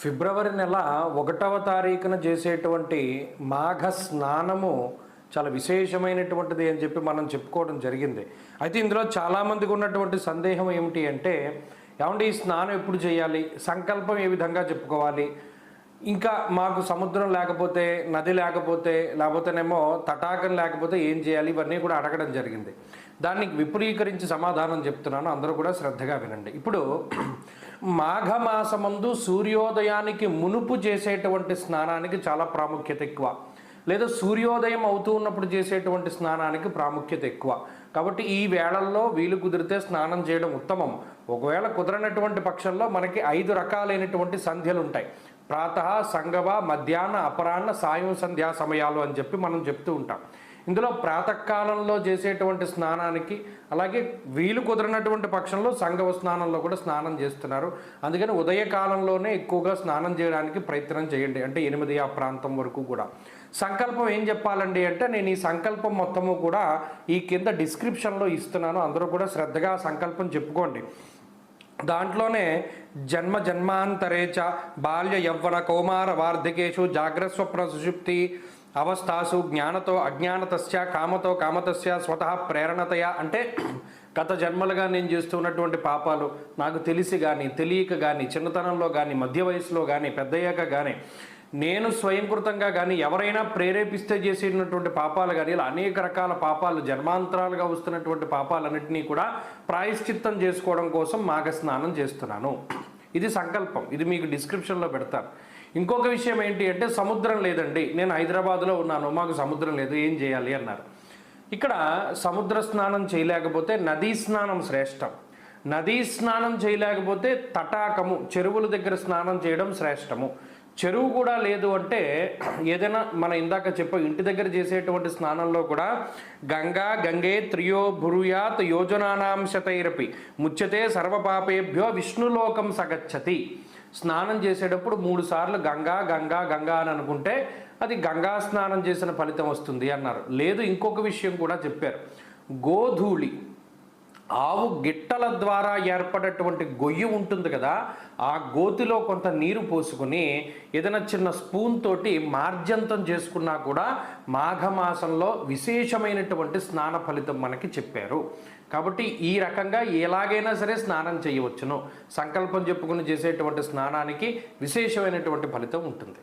ఫిబ్రవరి నెల ఒకటవ తారీఖున చేసేటువంటి మాఘ స్నానము చాలా విశేషమైనటువంటిది అని చెప్పి మనం చెప్పుకోవడం జరిగింది. అయితే ఇందులో చాలామందికి ఉన్నటువంటి సందేహం ఏమిటి అంటే ఏమంటే ఈ స్నానం ఎప్పుడు చేయాలి? సంకల్పం ఏ విధంగా చెప్పుకోవాలి? ఇంకా మాకు సముద్రం లేకపోతే నది లేకపోతే లేకపోతేనేమో తటాకం లేకపోతే ఏం చేయాలి? ఇవన్నీ కూడా అడగడం జరిగింది. దానికి విపులీకరించి సమాధానం చెప్తున్నాను. అందరూ కూడా శ్రద్ధగా వినండి. ఇప్పుడు మాఘమాసమందు సూర్యోదయానికి మునుపు చేసేటువంటి స్నానానికి చాలా ప్రాముఖ్యత ఎక్కువ. లేదా సూర్యోదయం అవుతూ ఉన్నప్పుడు చేసేటువంటి స్నానానికి ప్రాముఖ్యత ఎక్కువ. కాబట్టి ఈ వేళల్లో వీలు కుదిరితే స్నానం చేయడం ఉత్తమం. ఒకవేళ కుదరనటువంటి పక్షంలో మనకి ఐదు రకాలైనటువంటి సంధ్యలు ఉంటాయి ప్రాత సంగవ మధ్యాహ్న అపరాహ్న సాయం సంధ్యా సమయాలు అని చెప్పి మనం చెప్తూ ఉంటాం. ఇందులో ప్రాతకాలంలో చేసేటువంటి స్నానానికి అలాగే వీలు కుదరనటువంటి పక్షంలో సంగవ స్నానంలో కూడా స్నానం చేస్తున్నారు. అందుకని ఉదయకాలంలోనే ఎక్కువగా స్నానం చేయడానికి ప్రయత్నం చేయండి. అంటే ఎనిమిది ఆ ప్రాంతం వరకు కూడా. సంకల్పం ఏం చెప్పాలండి అంటే నేను ఈ సంకల్పం మొత్తము కూడా ఈ కింద డిస్క్రిప్షన్లో ఇస్తున్నాను. అందరూ కూడా శ్రద్ధగా సంకల్పం చెప్పుకోండి. దాంట్లోనే జన్మ జన్మాంతరేచ బాల్య యవ్వన కౌమార వార్ధికేషు జాగ్రస్వప్న సుషుప్తి అవస్థాసు జ్ఞానతో అజ్ఞానతస్య కామతో కామతస్య స్వతః ప్రేరణతయ అంటే గత జన్మలుగా నేను చేస్తున్నటువంటి పాపాలు నాకు తెలిసి కానీ తెలియక కానీ చిన్నతనంలో కానీ మధ్య వయసులో కానీ పెద్దయ్యాక కానీ నేను స్వయంకృతంగా కానీ ఎవరైనా ప్రేరేపిస్తే చేసినటువంటి పాపాలు కానీ ఇలా అనేక రకాల పాపాలు జన్మాంతరాలుగా వస్తున్నటువంటి పాపాలన్నింటినీ కూడా ప్రాయశ్చిత్తం చేసుకోవడం కోసం మాఘ స్నానం చేస్తున్నాను. ఇది సంకల్పం. ఇది మీకు డిస్క్రిప్షన్లో పెడతాను. ఇంకొక విషయం ఏంటి అంటే సముద్రం లేదండి. నేను హైదరాబాద్లో ఉన్నాను. మాకు సముద్రం లేదు. ఏం చేయాలి అన్నారు. ఇక్కడ సముద్ర స్నానం చేయలేకపోతే నదీ స్నానం శ్రేష్టం. నదీ స్నానం చేయలేకపోతే తటాకము చెరువుల దగ్గర స్నానం చేయడం శ్రేష్టము. చెరువు కూడా లేదు అంటే ఏదైనా మన ఇందాక చెప్ప ఇంటి దగ్గర చేసేటువంటి స్నానంలో కూడా గంగా గంగే త్రియో భురుయాత్ యోజనానాంశతైరపి ముచ్యతే సర్వపాపేభ్యో విష్ణులోకం సగచ్చతి. స్నానం చేసేటప్పుడు మూడు సార్లు గంగా గంగా గంగా అని అనుకుంటే అది గంగా స్నానం చేసిన ఫలితం వస్తుంది అన్నారు. లేదు ఇంకొక విషయం కూడా చెప్పారు. గోధూళి. ఆవు గిట్టల ద్వారా ఏర్పడేటువంటి గొయ్యి ఉంటుంది కదా ఆ గోతిలో కొంత నీరు పోసుకుని ఏదైనా చిన్న స్పూన్ తోటి మార్జంతం చేసుకున్నా కూడా మాఘమాసంలో విశేషమైనటువంటి స్నాన ఫలితం మనకి చెప్పారు. కాబట్టి ఈ రకంగా ఎలాగైనా సరే స్నానం చేయవచ్చును. సంకల్పం చెప్పుకుని చేసేటువంటి స్నానానికి విశేషమైనటువంటి ఫలితం ఉంటుంది.